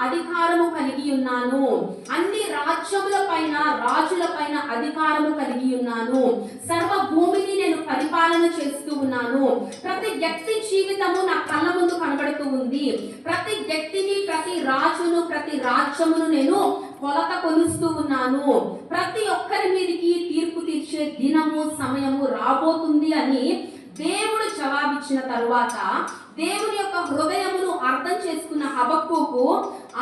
అధికారము కలిగి ఉన్నాను. అన్ని రాజ్యముల పైన రాజుల పైన అధికారము కలిగి ఉన్నాను. సర్వ భూమిని నేను పరిపాలన చేస్తూ ఉన్నాను. ప్రతి వ్యక్తి జీవితము నా కళ్ళ ముందు కనబడుతూ ఉంది. ప్రతి వ్యక్తిని ప్రతి రాజును ప్రతి రాజ్యమును నేను కొలత కొలుస్తూ ఉన్నాను. ప్రతి ఒక్కరి మీదకి తీర్పు తీర్చే దినము సమయము రాబోతుంది అని దేవుడు జవాబిచ్చిన తరువాత దేవుని యొక్క హృదయమును అర్థం చేసుకున్న హబక్కుకు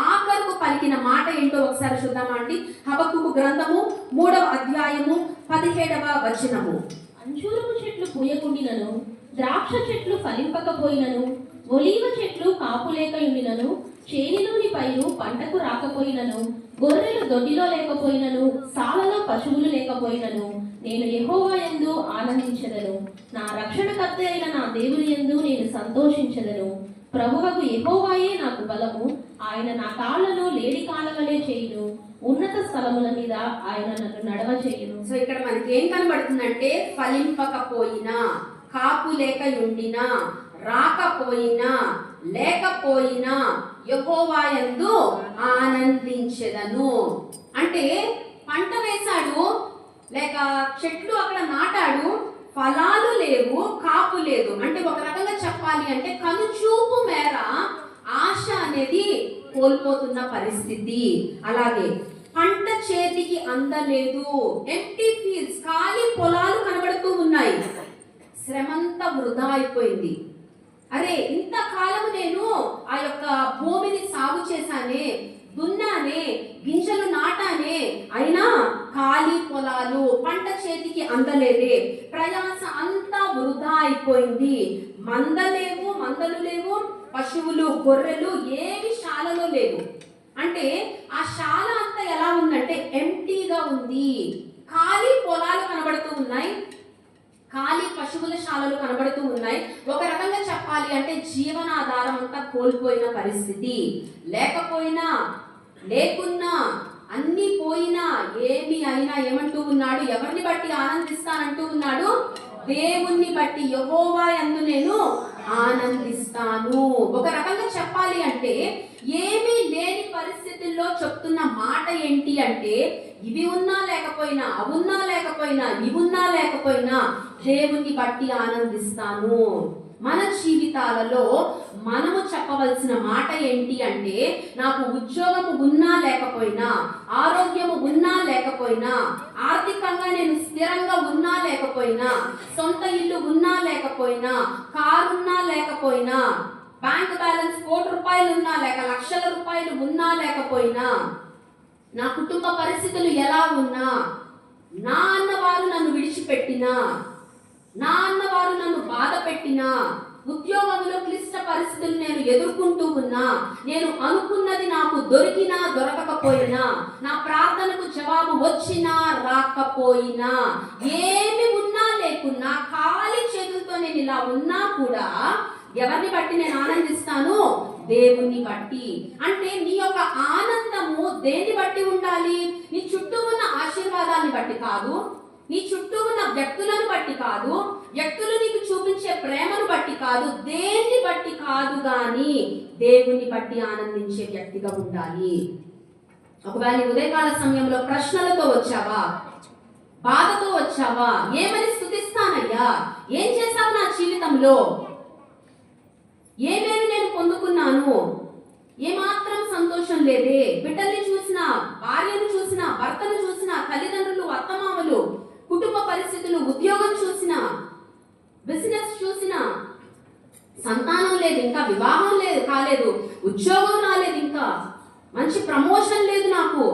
ఆఖరుకు పలికిన మాట ఏంటో ఒకసారి చూద్దామండి హబక్కుకు గ్రంథము మూడవ అధ్యాయము పదిహేడవ వచనము. అంజూరపు చెట్లు పూయకుండినను ద్రాక్ష చెట్లు ఫలింపకపోయినను ఒలీవ చెట్లు కాపులేక ఉండినను చేనిలోని పైరు పంటకు రాకపోయినను గొర్రెలు దొడ్డిలో లేకపోయినను సాలలో పశువులు లేకపోయినను నేను ఎహోవా ఎందు ఆనందించదను. నా రక్షణకర్త అయిన నా దేవుని ఎందు నేను సంతోషించదను. ప్రభువకు యెహోవాయే నాకు బలము ఆయన నా కాళ్ళను లేడి కాలవలే చేయును. ఉన్నత స్థలముల మీద ఆయన నన్ను నడవ చేయును. సో ఇక్కడ మనకి ఏం కనబడుతుందంటే ఫలింపకపోయినా కాపు లేక ఉండినా రాకపోయినా లేకపోయినా యహోవాయందు ఆనందించెదను. అంటే పంట వేశాడు లేక చెట్లు అక్కడ నాటాడు ఫలాలు లేవు కాపు లేదు. అంటే ఒక రకంగా చెప్పాలి అంటే కనుచూపు మేర ఆశ అనేది కోల్పోతున్న పరిస్థితి. అలాగే పంట చేతికి అందలేదు ఎంటీ ఫీల్డ్స్ ఖాళీ పొలాలు కనబడుతూ ఉన్నాయి. శ్రమంతా వృధా అయిపోయింది. అరే ఇంతకాలం నేను ఆ యొక్క భూమిని సాగు చేశానే దున్నానే గింజలు నాటానే అయినా ఖాళీ పొలాలు పంట చేతికి అందలేదే. ప్రయాస అంతా వృధా అయిపోయింది. మందలేవు మందలు లేవు పశువులు గొర్రెలు ఏవి శాలలో లేవు. అంటే ఆ శాల అంతా ఎలా ఉందంటే ఎంటీగా ఉంది. ఖాళీ పొలాలు కనబడుతూ ఉన్నాయి. ఖాళీ పశువుల శాలలు కనబడుతూ ఉన్నాయి. ఒక రకంగా చెప్పాలి అంటే జీవనాధారం అంతా కోల్పోయిన పరిస్థితి. లేకపోయినా లేకున్నా అన్ని పోయినా ఏమి అయినా ఏమంటూ ఉన్నాడు? ఎవరిని బట్టి ఆనందిస్తానంటూ ఉన్నాడు? దేవుణ్ణి బట్టి యహోవా ఎందు నేను ఆనందిస్తాను. ఒక రకంగా చెప్పాలి అంటే ఏమీ లేని పరిస్థితి పరిస్థితుల్లో చెప్తున్న మాట ఏంటి అంటే ఇవి ఉన్నా లేకపోయినా అవున్నా లేకపోయినా ఇవున్నా లేకపోయినా దేవుణ్ణి బట్టి ఆనందిస్తాను మన జీవితాలలో మనము చెప్పవలసిన మాట ఏంటి అంటే నాకు ఉద్యోగము ఉన్నా లేకపోయినా ఆరోగ్యము ఉన్నా లేకపోయినా ఆర్థికంగా నేను స్థిరంగా ఉన్నా లేకపోయినా సొంత ఇల్లు ఉన్నా లేకపోయినా కారు ఉన్నా లేకపోయినా బ్యాంక్ బ్యాలెన్స్ కోటి రూపాయలు ఉన్నా లేక లక్షల రూపాయలు ఉన్నా లేకపోయినా నా కుటుంబ పరిస్థితులు ఎలా ఉన్నా నా అన్నవారు నన్ను విడిచిపెట్టినా నా అన్నవారు నన్ను బాధ పెట్టినా ఉద్యోగంలో క్లిష్ట పరిస్థితులు నేను ఎదుర్కొంటూ ఉన్నా నేను అనుకున్నది నాకు దొరికినా దొరకకపోయినా నా ప్రార్థనకు జవాబు వచ్చినా రాకపోయినా ఏమి ఉన్నా లేకున్నా ఖాళీ చేతులతో నేను ఇలా ఉన్నా కూడా ఎవరిని బట్టి నేను ఆనందిస్తాను? దేవుని బట్టి. అంటే నీ యొక్క ఆనందము దేన్ని బట్టి ఉండాలి? నీ చుట్టూ ఉన్న ఆశీర్వాదాన్ని బట్టి కాదు. నీ చుట్టూ ఉన్న వ్యక్తులను బట్టి కాదు. వ్యక్తులు నీకు చూపించే ప్రేమను బట్టి కాదు. దేన్ని బట్టి కాదు గాని దేవుని బట్టి ఆనందించే వ్యక్తిగా ఉండాలి. ఒకవేళ ఉదయకాల సమయంలో ప్రశ్నలతో వచ్చావా? బాధతో వచ్చావా? ఏమని స్థుతిస్తానయ్యా? ఏం చేశావు నా జీవితంలో? ఏమేమి నేను పొందుకున్నాను? ఏమాత్రం సంతోషం లేదే. బిడ్డల్ని చూసిన భార్యను చూసిన భర్తను చూసిన తల్లిదండ్రులు అత్తమామలు కుటుంబ పరిస్థితులు ఉద్యోగం చూసిన బిజినెస్ చూసిన సంతానం లేదు ఇంకా వివాహం లేదు కాలేదు ఉద్యోగం రాలేదు ఇంకా. మంచి ప్రమోషన్ లేదు నాకు.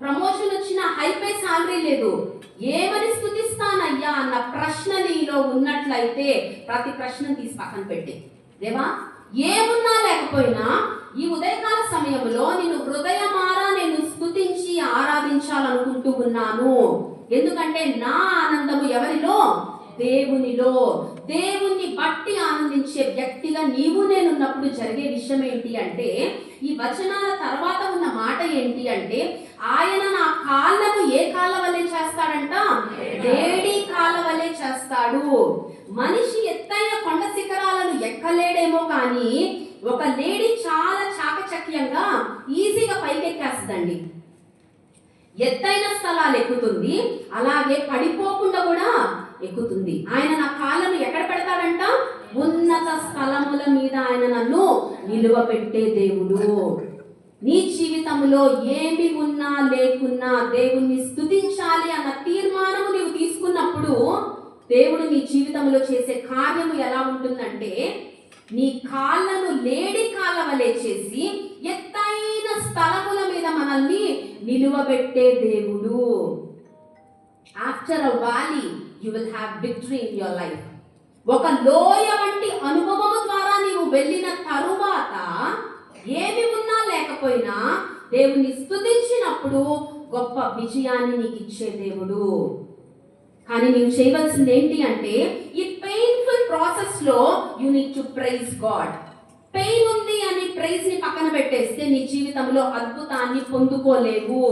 ప్రమోషన్ వచ్చిన హైపై సాలరీ లేదు. ఏమని స్థుతిస్తానయ్యా అన్న ప్రశ్న నీలో ఉన్నట్లయితే ప్రతి ప్రశ్న తీసి పక్కన పెట్టే. దేవా ఏమున్నా లేకపోయినా ఈ ఉదయకాల సమయంలో నేను హృదయమారా నేను స్థుతించి ఆరాధించాలనుకుంటూ ఉన్నాను. ఎందుకంటే నా ఆనందము ఎవరిలో? దేవునిలో. దేవుణ్ణి బట్టి ఆనందించే వ్యక్తిగా నీవు నేనున్నప్పుడు జరిగే విషయం ఏంటి అంటే ఈ వచనాల తర్వాత ఉన్న మాట ఏంటి అంటే ఆయన నా కాళ్ళను ఏ కాళ్ళ వల్లే చేస్తాడంట? వేడి కాళ్ళ వల్లే చేస్తాడు. మనిషి ఎత్తైన కొండ శిఖరాలను ఎక్కలేడేమో కానీ ఒక లేడీ చాలా చాకచక్యంగా ఈజీగా పైకెక్కేస్తుందండి. ఎత్తైన స్థలాలు ఎక్కుతుంది అలాగే పడిపోకుండా కూడా ఎక్కుతుంది. ఆయన నా కాళ్ళను ఎక్కడ పెడతాడంట? ఉన్నత స్థలముల మీద ఆయన నన్ను నిలువబెట్టే దేవుడు. నీ జీవితంలో ఏమి ఉన్నా లేకున్నా దేవుణ్ణి స్తుతించాలి అన్న తీర్మానము నీవు తీసుకున్నప్పుడు దేవుడు నీ జీవితంలో చేసే కార్యము ఎలా ఉంటుందంటే నీ కాళ్ళను లేడి కాళ్ళ వలె చేసి ఎత్తైన స్థలముల మీద మనల్ని నిలువబెట్టే దేవుడు. After a valley you will have victory in your life ఒక లోయ వంటి అనుభవము ద్వారా నీవు వెళ్ళిన తరువాత ఏమి ఉన్నా లేకపోయినా దేవుని స్తుతించినప్పుడు గొప్ప విజయాన్ని నీకు ఇచ్చే దేవుడు. కానీ నీవు చేయవలసింది ఏంటి అంటే ఈ పెయిన్ఫుల్ ప్రాసెస్లో you need to praise God pain ఉంది అని ప్రైజ్ని పక్కన పెట్టేస్తే నీ జీవితంలో అద్భుతాన్ని పొందుకోలేవు.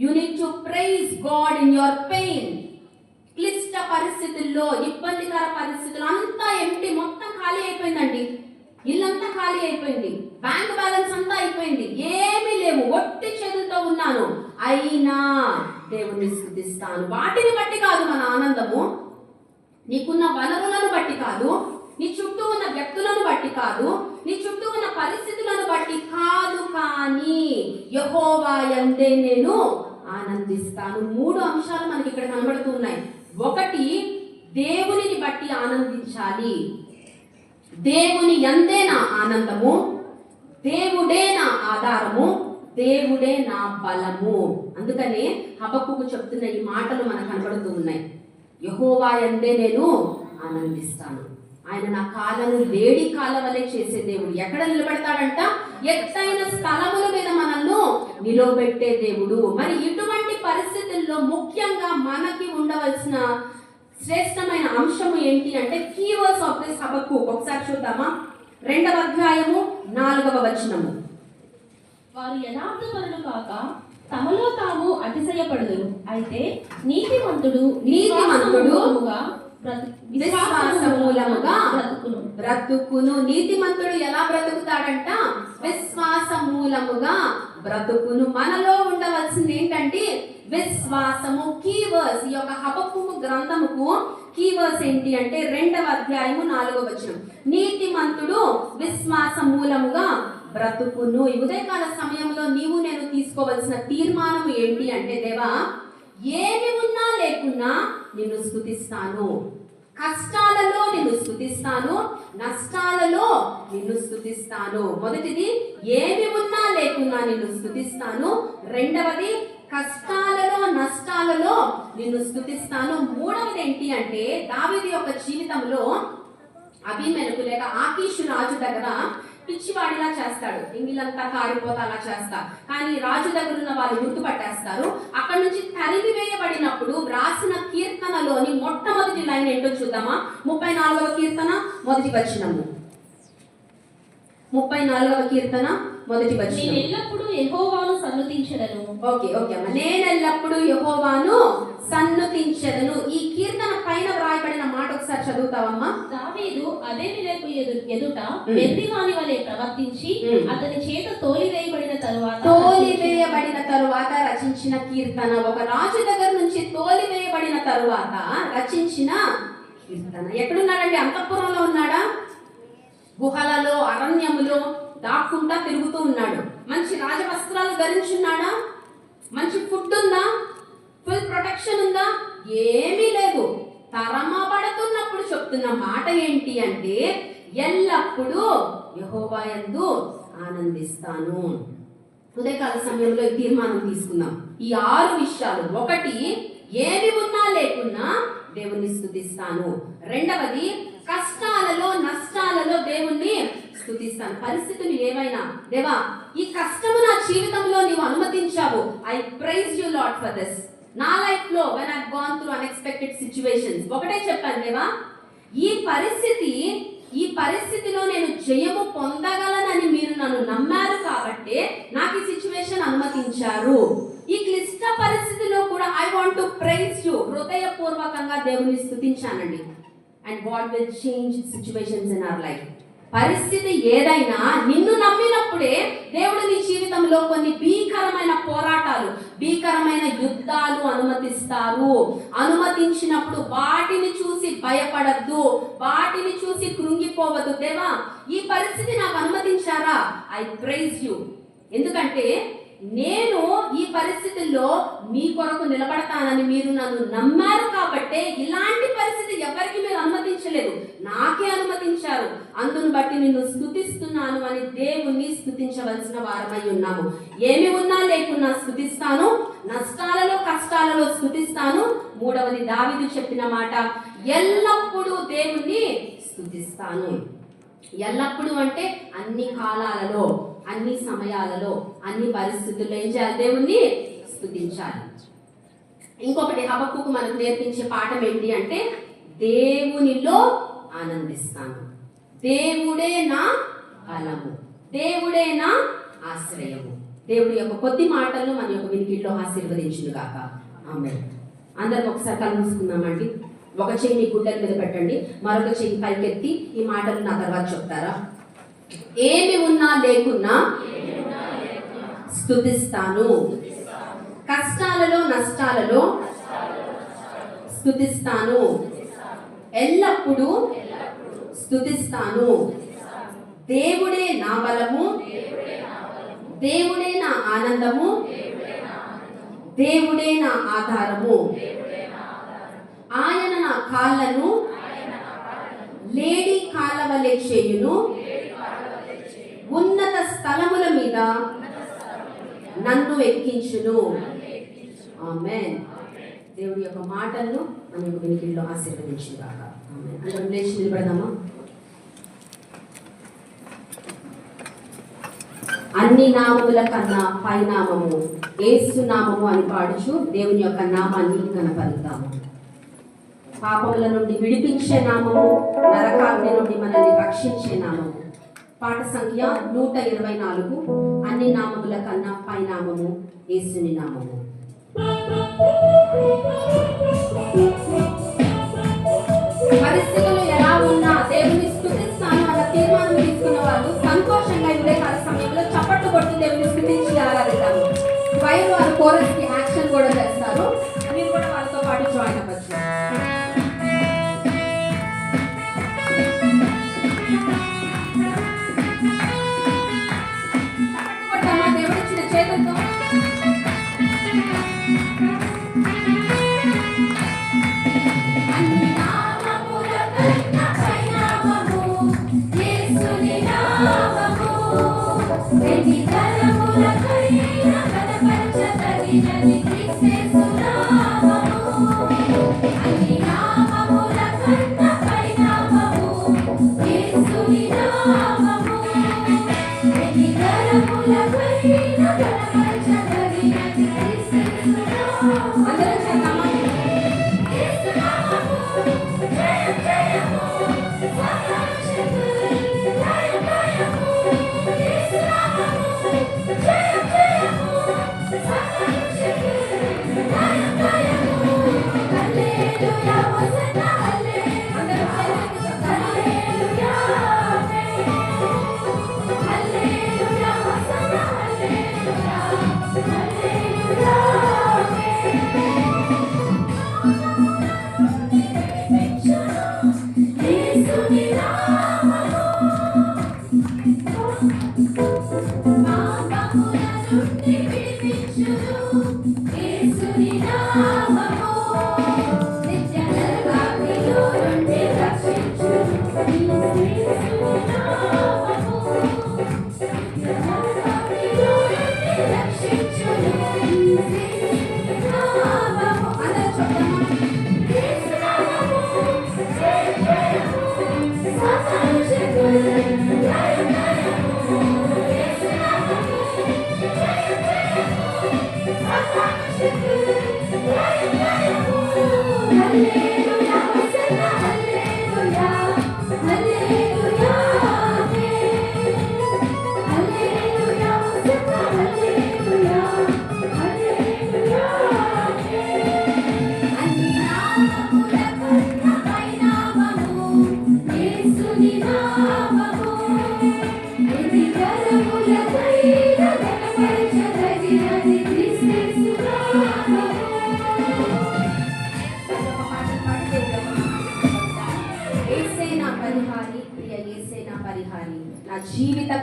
You need to praise God in your pain క్లిష్ట పరిస్థితుల్లో ఇబ్బందికర పరిస్థితులు అంతా ఎంటి మొత్తం ఖాళీ అయిపోయిందండి. ఇల్లంతా ఖాళీ అయిపోయింది. బ్యాంక్ బ్యాలెన్స్ అంతా అయిపోయింది. ఏమీ లేవు. ఒట్టి చేతులతో ఉన్నాను. అయినా దేవుణ్ణి స్థుతిస్తాను. వాటిని బట్టి కాదు మన ఆనందము. నీకున్న వనరులను బట్టి కాదు. నీ చుట్టూ ఉన్న వ్యక్తులను బట్టి కాదు. నీ చుట్టూ ఉన్న పరిస్థితులను బట్టి కాదు కానీ యహోవా ఎందే నేను ఆనందిస్తాను. మూడు అంశాలు మనకి ఇక్కడ కనబడుతున్నాయి. ఒకటి దేవునిని బట్టి ఆనందించాలి. దేవుని ఎందే నా ఆనందము దేవుడే నా ఆధారము దేవుడే నా బలము. అందుకనే హబక్కుకు చెప్తున్న ఈ మాటలు మనకు కనబడుతూ ఉన్నాయి. యహోవా ఎందే నేను ఆనందిస్తాను. ఆయన నా కాళ్ళను లేడి కాళ్ళ వలె చేసే దేవుడు. ఎక్కడ నిలబెడతాడంట? ఎత్తైన స్థలముల మీద మనల్ని నిలవబెట్టే దేవుడు. మరి ఇటువంటి పరిస్థితుల్లో ముఖ్యంగా మనకి ఉండవలసిన శ్రేష్టమైన అంశము ఏంటి అంటే కీవర్డ్స్ ఆఫ్ దిస్ హబక్కు ఒకసారి చూద్దామా? రెండవ అధ్యాయము నాలుగవ వచనము. వారు యథార్థపరులు కాక తమలో తాము అతిశయపడుదురు. అయితే నీతిమంతుడు నీతిమంతుడు విశ్వాసమూలముగా బ్రతుకును. బ్రతుకును నీతిమంతుడు ఎలా బ్రతుకుతాడంట? విశ్వాస మూలముగా బ్రతుకును మనలో ఉండవలసింది ఏంటంటే విశ్వాసము కీవర్స్ ఈ యొక్క హపపు గ్రంథముకు కీవర్స్ ఏంటి అంటే రెండవ అధ్యాయము నాలుగవ వచనం. నీతిమంతుడు విశ్వాస మూలముగా బ్రతుకును. ఈ ఉదయకాల సమయంలో నీవు నేను తీసుకోవలసిన తీర్మానం ఏంటి అంటే దేవా ఏమి ఉన్నా లేకున్నా నిన్ను స్థుతిస్తాను. కష్టాలలో నిన్ను స్థుతిస్తాను నష్టాలలో నిన్ను స్థుతిస్తాను మొదటిది ఏమి ఉన్నా లేకున్నా నిన్ను స్థుతిస్తాను రెండవది కష్టాలలో నష్టాలలో నిన్ను స్థుతిస్తాను మూడవది ఏంటి అంటే దావిది యొక్క జీవితంలో అభిమెలకు లేక ఆకీషు రాజు దగ్గర పిచ్చివాడిలా చేస్తాడు. ఎంగిలంతా కారిపోతా అలా చేస్తా. కానీ రాజు దగ్గర ఉన్న వాళ్ళు గుర్తుపట్టేస్తారు. అక్కడ నుంచి తరిమి వేయబడినప్పుడు వ్రాసిన కీర్తనలోని మొట్టమొదటి లైన్ ఏంటో చూద్దామా? ముప్పై నాలుగవ కీర్తన మొదటి వచ్చినము ముప్పై నాలుగవ కీర్తన మొదటి నేను వచనం. ఎల్లప్పుడూ యెహోవాను సన్నుతించదను. ఓకే ఓకే అమ్మ. నేనెల్లప్పుడు యహోవాను సన్నుతించెదను. ఈ కీర్తన పైన వ్రాయబడిన మాట ఒకసారి చదువుతావమ్మా. దావీదు అదే విలకు ఎదు- ఎదుట మ్. వెర్రివాని వలె ప్రవర్తించి. అతని చేత తోలివేయబడిన తరువాత తోలివేయబడిన తరువాత రచించిన కీర్తన. ఒక రాజు దగ్గర నుంచి తోలివేయబడిన తరువాత రచించిన కీర్తన. ఎక్కడున్నాడండి? అంతఃపురంలో ఉన్నాడా? గుహలలో అరణ్యములో? దాక్కుంటా తిరుగుతూ ఉన్నాడు. మంచి రాజవస్త్రాలు ధరించున్నాడా? మంచి ఫుడ్ ఉందా? ఫుల్ ప్రొటెక్షన్ ఉందా? ఏమీ లేదు. తరమబడుతున్నప్పుడు చెప్తున్న మాట ఏంటి అంటే ఎల్లప్పుడూ యహోబాయందు ఆనందిస్తాను. ఉదయకాల సమయంలో ఈ తీర్మానం తీసుకుందాం. ఈ ఆరు విషయాలు. ఒకటి ఏమి ఉన్నా లేకున్నా దేవుణ్ణి స్థుతిస్తాను. రెండవది కష్టాలలో నష్టాలలో దేవుణ్ణి స్థుతిస్తాను పరిస్థితులు ఏవైనా? దేవా ఈ కష్టము నా జీవితంలో నీవు అనుమతించావు. I praise you lot for this నా లైఫ్లో when I gone through unexpected situations ఒకటే చెప్పాను దేవా. ఈ పరిస్థితి ఈ పరిస్థితిలో నేను జయము పొందగలనని మీరు నన్ను నమ్మారు కాబట్టి నాకు ఈ సిచ్యువేషన్ అనుమతించారు. ఈ క్లిష్ట పరిస్థితిలో కూడా I want to praise you హృదయపూర్వకంగా దేవుని స్థుతించానండి and God will change situations in our life పరిస్థితి ఏదైనా నిన్ను నమ్మినప్పుడే దేవుడు నీ జీవితంలో కొన్ని భీకరమైన పోరాటాలు భీకరమైన యుద్ధాలు అనుమతిస్తారు. అనుమతించినప్పుడు వాటిని చూసి భయపడద్దు వాటిని చూసి కృంగిపోవద్దు. దేవా ఈ పరిస్థితి నాకు అనుమతించారా? ఐ ప్రైజ్ యూ ఎందుకంటే నేను ఈ పరిస్థితుల్లో మీ కొరకు నిలబడతానని మీరు నన్ను నమ్మారు కాబట్టే ఇలాంటి పరిస్థితి ఎవరికి మీరు అనుమతించలేదు. నాకే అనుమతించారు. అందును బట్టి నిన్ను స్థుతిస్తున్నాను అని దేవుణ్ణి స్థుతించవలసిన వారమై ఉన్నాము ఏమి ఉన్నా లేకున్నా స్థుతిస్తాను. నష్టాలలో కష్టాలలో స్థుతిస్తాను. మూడవది దావిదు చెప్పిన మాట ఎల్లప్పుడూ దేవుణ్ణి స్థుతిస్తాను. ఎల్లప్పుడూ అంటే అన్ని కాలాలలో. అన్ని సమయాలలో అన్ని పరిస్థితుల్లో ఏం చేయాలి? దేవుణ్ణి స్థుతించాలి. ఇంకొకటి హబక్కుకు మనకు నేర్పించే పాఠం ఏంటి అంటే దేవునిలో ఆనందిస్తాను. దేవుడే నా బలము. దేవుడే నా ఆశ్రయము. దేవుడి యొక్క కొద్ది మాటలను మన యొక్క వినికిడిలో ఆశీర్వదించును కాక ఆమె అందరం ఒకసారి కలుసుకుందామండి. ఒక చెయ్యి మీ గుడ్డల మీద పెట్టండి. మరొక చెయ్యి పైకెత్తి ఈ మాటలు నా తర్వాత చెప్తారా? ఏమి ఉన్నా లేకున్నా స్థుతిస్తాను కష్టాలలో నష్టాలలో స్థుతిస్తాను ఎల్లప్పుడూ స్థుతిస్తాను దేవుడే నా బలము. దేవుడే నా ఆనందము. దేవుడే నా ఆధారము. ఆయన నా కాళ్ళను లేడీ కాళ్ళ వలె చేయును. ఉన్నత స్థలముల మీద నన్ను ఎక్కించును. ఆమె దేవుడి యొక్క మాటలను మన యొక్క వినికిడిలో అందరం లేచి నిలబడదామా? అన్ని నామముల కన్నా పై నామము ఏసు నామము అని పాడుచు దేవుని యొక్క నామాన్ని కనపరుద్దాము పాపముల నుండి విడిపించే నామము నరకాగ్ని నుండి మనల్ని రక్షించే నామము. పాట సంఖ్య నూట ఇరవై నాలుగు. అన్ని నామముల కన్నా పై నామము యేసుని నామము. పరిస్థితులు ఎలా ఉన్నా దేవుని స్థుతిస్తాను అన్న తీర్మానం తీసుకున్న వాళ్ళు సంతోషంగా ఉండే కాల సమయంలో చప్పట్లు కొట్టి దేవుని స్థుతించి ఆరాధిస్తాము వైర్ వారు కోరస్కి యాక్షన్ కూడా చేస్తారు అన్ని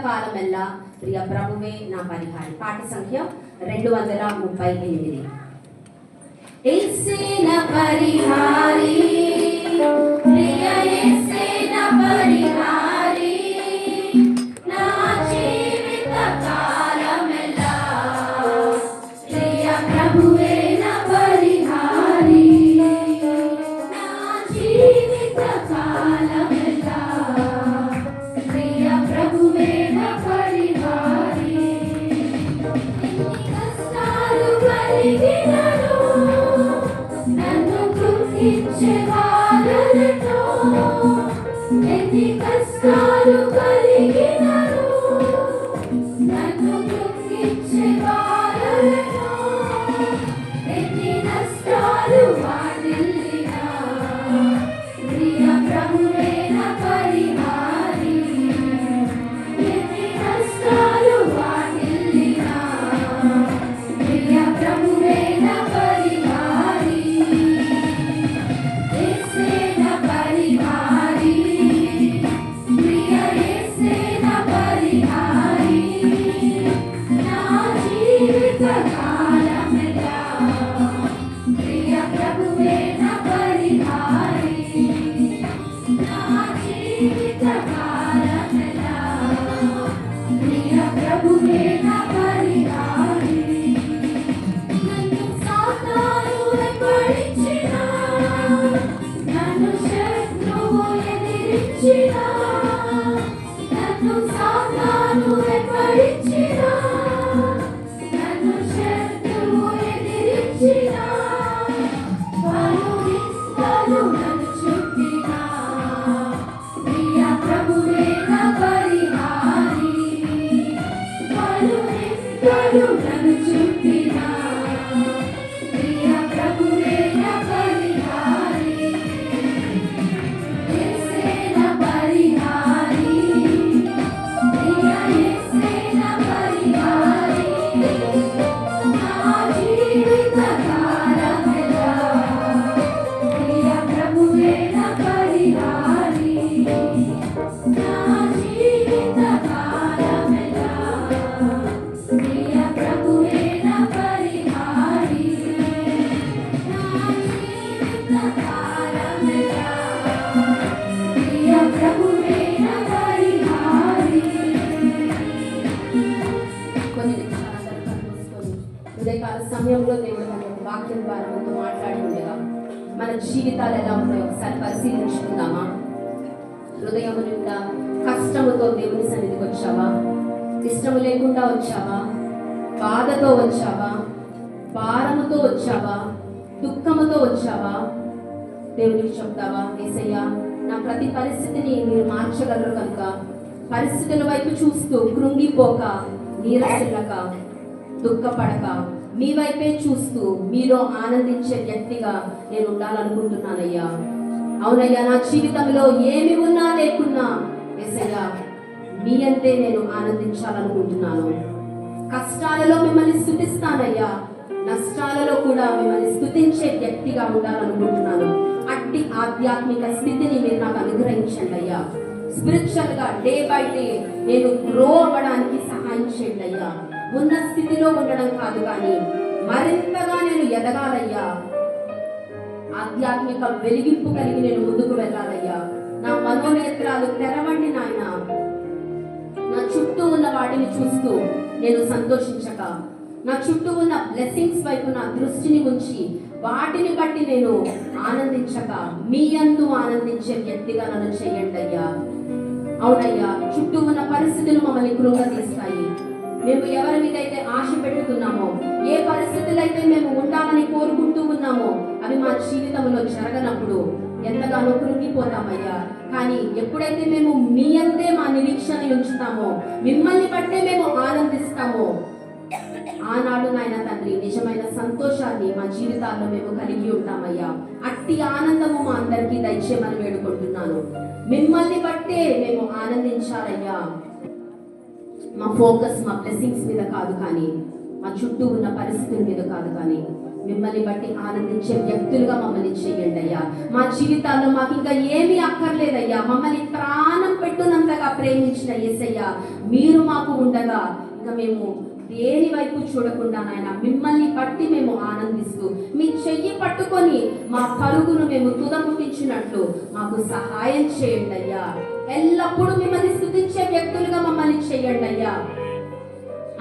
కాలమెల్లా ప్రియ ప్రభువే నా పరిహారి. పాట సంఖ్య రెండు వందల ముప్పై ఎనిమిది. ఏసే పరిహారి నన్ను శత్రువు ఎదిరించినా, నన్ను ఇష్టము లేకుండా వచ్చావా? బాధతో వచ్చావా? భారముతో వచ్చావా? దుఃఖముతో వచ్చావా? దేవునికి చెప్తావా? ఏసయ్యా నా ప్రతి పరిస్థితిని మీరు మార్చగలరు కనుక. పరిస్థితుల వైపు చూస్తూ కృంగిపోక నీరసిల్లక దుఃఖపడక మీ వైపే చూస్తూ మీలో ఆనందించే వ్యక్తిగా నేను ఉండాలనుకుంటున్నానయ్యా. అవునయ్యా నా జీవితంలో ఏమి ఉన్నా లేకున్నా ఎసయ్యా మీ అంతే నేను ఆనందించాలనుకుంటున్నాను. కష్టాలలో మిమ్మల్ని స్థుతిస్తానయ్యా. నష్టాలలో కూడా మిమ్మల్ని స్థుతించే వ్యక్తిగా ఉండాలనుకుంటున్నాను. అట్టి ఆధ్యాత్మిక స్థితిని మీరు నాకు అనుగ్రహించండి అయ్యా. స్పిరిచువల్గా డే బై డే నేను గ్రో అవ్వడానికి సహాయం చేయండి అయ్యా. ఉన్న స్థితిలో ఉండడం కాదు కానీ మరింతగా నేను ఎదగాలయ్యా. ఆధ్యాత్మిక వెలిగింపు కలిగి నేను ముందుకు వెళ్ళాలయ్యా. నా వాటిని చూస్తూ నేను సంతోషించక నా చుట్టూ ఉన్న బ్లెస్సింగ్స్ వైపు నా దృష్టిని ఉంచి వాటిని బట్టి నేను ఆనందించక మీ అందు ఆనందించే వ్యక్తిగా నన్ను చేయండి అయ్యా. అవునయ్యా చుట్టూ ఉన్న పరిస్థితులు మమ్మల్ని కృంగతీస్తాయి మేము ఎవరి మీద అయితే ఆశ పెట్టుతున్నామో ఏ పరిస్థితులు అయితే మేము ఉండాలని కోరుకుంటూ ఉన్నామో అవి మా జీవితంలో జరగనప్పుడు ఎంతగానో కృంగిపోతామయ్యా. కానీ ఎప్పుడైతే మేము మీ అంతే మా నిరీక్షణ ఉంచుతామో మిమ్మల్ని బట్టే మేము ఆనందిస్తామో ఆనాడు నాయన తండ్రి నిజమైన సంతోషాన్ని మా జీవితాల్లో మేము కలిగి ఉంటామయ్యా. అట్టి ఆనందము మా అందరికీ దయచేయమని వేడుకుంటున్నాను. మిమ్మల్ని బట్టే మేము ఆనందించాలయ్యా. మా ఫోకస్ మా బ్లెస్సింగ్స్ మీద కాదు కానీ మా చుట్టూ ఉన్న పరిస్థితుల మీద కాదు కానీ మిమ్మల్ని బట్టి ఆనందించే వ్యక్తులుగా మమ్మల్ని చేయండి అయ్యా. మా జీవితాల్లో మాకు ఇంకా ఏమీ అక్కర్లేదయ్యా. మమ్మల్ని ప్రాణం పెట్టునంతగా ప్రేమించిన యేసయ్యా మీరు మాకు ఉండగా ఇంకా మేము దేని వైపు చూడకుండా నాయన మిమ్మల్ని బట్టి మేము ఆనందిస్తూ మీ చెయ్యి పట్టుకొని మా పరుగును మేము తుదముట్టించినట్లు మాకు సహాయం చేయండి అయ్యా. ఎల్లప్పుడూ మిమ్మల్ని స్థుతించే వ్యక్తులుగా మమ్మల్ని చేయండి అయ్యా.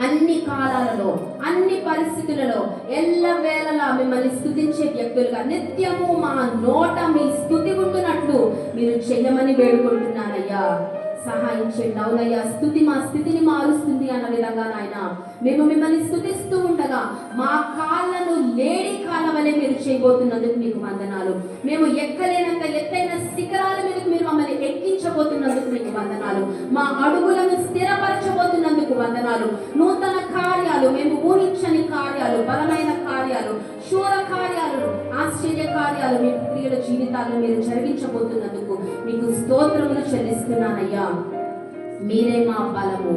అన్ని కాలాలలో అన్ని పరిస్థితులలో ఎల్లవేళలా మిమ్మల్ని స్థుతించే వ్యక్తులుగా నిత్యము మా నోట మీ స్థుతి ఉంటున్నట్లు మీరు చెయ్యమని వేడుకుంటున్నారయ్యా సహాయం చేయండి అవునయ్యా స్థుతి మా స్థితిని మారుస్తుంది అన్న విధంగా నాయన మేము మిమ్మల్ని స్థుతిస్తూ ఉండగా మా కాళ్ళను లేడి కాళ్ళ వలె మీరు చేయబోతున్నందుకు మీకు వందనాలు. మేము ఎక్కలేనంత ఎత్తైన శిఖరాల మీదకు మీరు మమ్మల్ని ఎక్కించబోతున్నందుకు మీకు వందనాలు. మా అడుగులను స్థిరపరచబోతున్నందుకు వందనాలు. నూతన కార్యాలు మేము ఊహించని కార్యాలు బలమైన కార్యాలు శూర కార్యాలు ఆశ్చర్య కార్యాలు మీ ప్రియుల జీవితాల్లో మీరు జరిగించబోతున్నందుకు మీకు స్తోత్రములు చెల్లిస్తున్నానయ్యా. మీరే మా బలము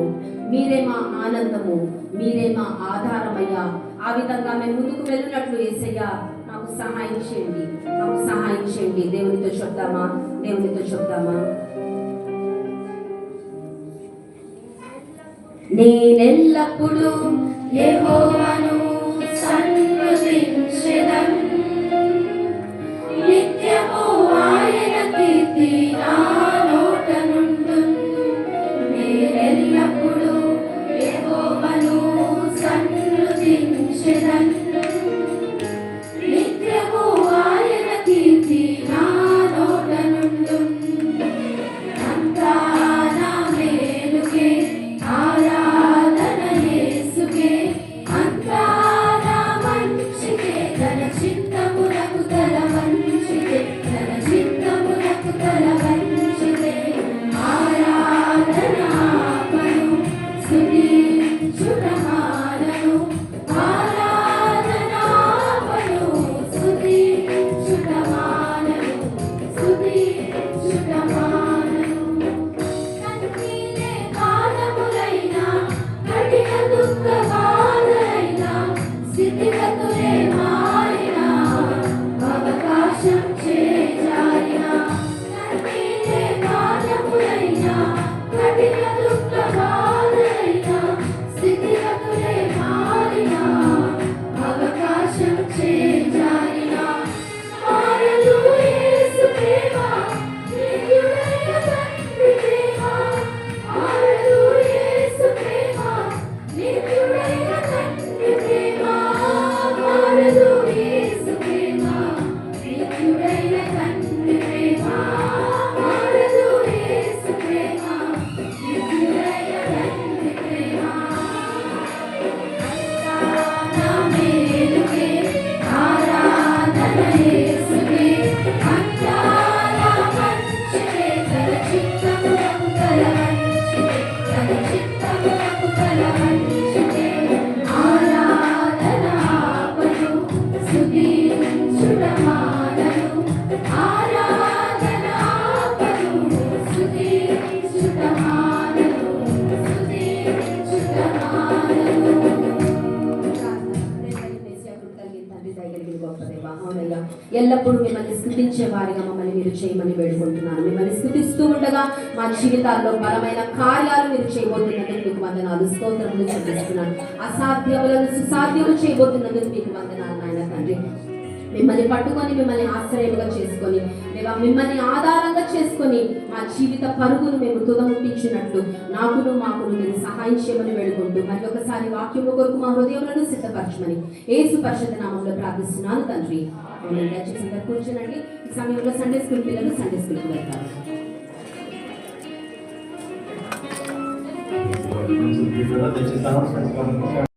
మీరే మా ఆనందము మీరే మా ఆధారమయ్యా. ఆ విధంగా మేము ముందుకు వెళ్ళినట్లు ఏసయ్యా మాకు సహాయం చేయండి మాకు సహాయం చేయండి. దేవునితో చెప్తామా దేవునితో చెప్తామా నేనెల్లప్పుడూ యెహోవాను ఎల్లప్పుడూ మిమ్మల్ని స్థుతించే వారిగా మమ్మల్ని మీరు చేయమని వేడుకుంటున్నాను. మిమ్మల్ని స్థుతిస్తూ ఉండగా మా జీవితాల్లో బలమైన కార్యాలు మీరు చేయబోతున్నందుకు మీకు వందనాలు. స్తోత్రములు చెల్లిస్తున్నాను. అసాధ్యములను సుసాధ్యము చేయబోతున్నందుకు మీకు వందనాలు నాయన తండ్రి. మిమ్మల్ని పట్టుకొని మిమ్మల్ని ఆశ్రయముగా చేసుకొని దేవా మిమ్మల్ని ఆధారంగా చేసుకొని మా జీవిత పరుగును మేము తుదముట్టించినట్లు నాకును మాకును మీరు సహాయం చేయమని వేడుకుంటూ మరి ఒకసారి వాక్యము కొరకు మా హృదయములను సిద్ధపరచమని ఏసు పరిషత్ నామంలో ప్రార్థిస్తున్నాను తండ్రి. అవునండి, కూర్చోనండి. ఈ సమయంలో సండే స్కూల్ పిల్లలు సండే స్కూల్కి వెళ్తారు.